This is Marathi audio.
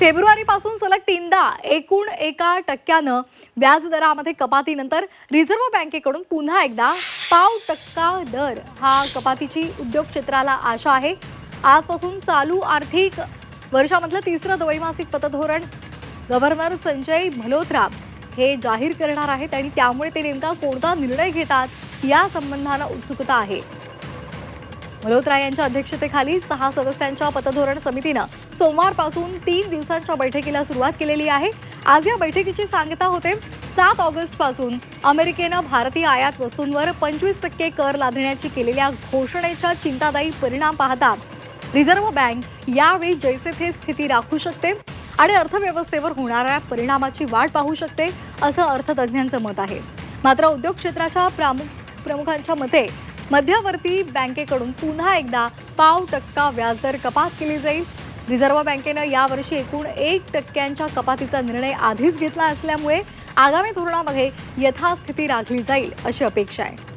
फेब्रुवारीपासून सलग तीनदा एकूण एका टक्क्यानं व्याजदरामध्ये कपातीनंतर रिझर्व्ह बँकेकडून पुन्हा एकदा पाव टक्का दर हा कपातीची उद्योग क्षेत्राला आशा आहे. आजपासून चालू आर्थिक वर्षामधलं तिसरं द्वैमासिक पतधोरण. गव्हर्नर संजय मल्होत्रा हे जाहीर करणार आहेत आणि त्यामुळे ते नेमका कोणता निर्णय घेतात या संबंधानं उत्सुकता आहे. मल्होत्रा यांच्या अध्यक्षतेखाली सहा सदस्यांच्या पतधोरण समितीनं सोमवारपासून तीन दिवसांच्या बैठकीला सुरुवात केलेली आहे. आज या बैठकीची सांगता होते सात ऑगस्टपासून अमेरिकेनं भारतीय आयात वस्तूंवर पंचवीस टक्के कर लादण्याची केलेल्या घोषणेच्या चिंतादायी परिणाम पाहता रिझर्व्ह बँक यावेळी जैसे थे स्थिती राखू शकते आणि अर्थव्यवस्थेवर होणाऱ्या परिणामाची वाट पाहू शकते असं अर्थतज्ज्ञांचं मत आहे. मात्र उद्योग क्षेत्राच्या प्रामुख प्रमुखांच्या मते मध्यवर्ती बँकेकडून पुन्हा एकदा पाव टक्का व्याजदर कपात केली जाईल. रिझर्व्ह बँकेनं यावर्षी एकूण एक टक्क्यांच्या कपातीचा निर्णय आधीच घेतला असल्यामुळे आगामी धोरणामध्ये यथास्थिती राखली जाईल अशी अपेक्षा आहे.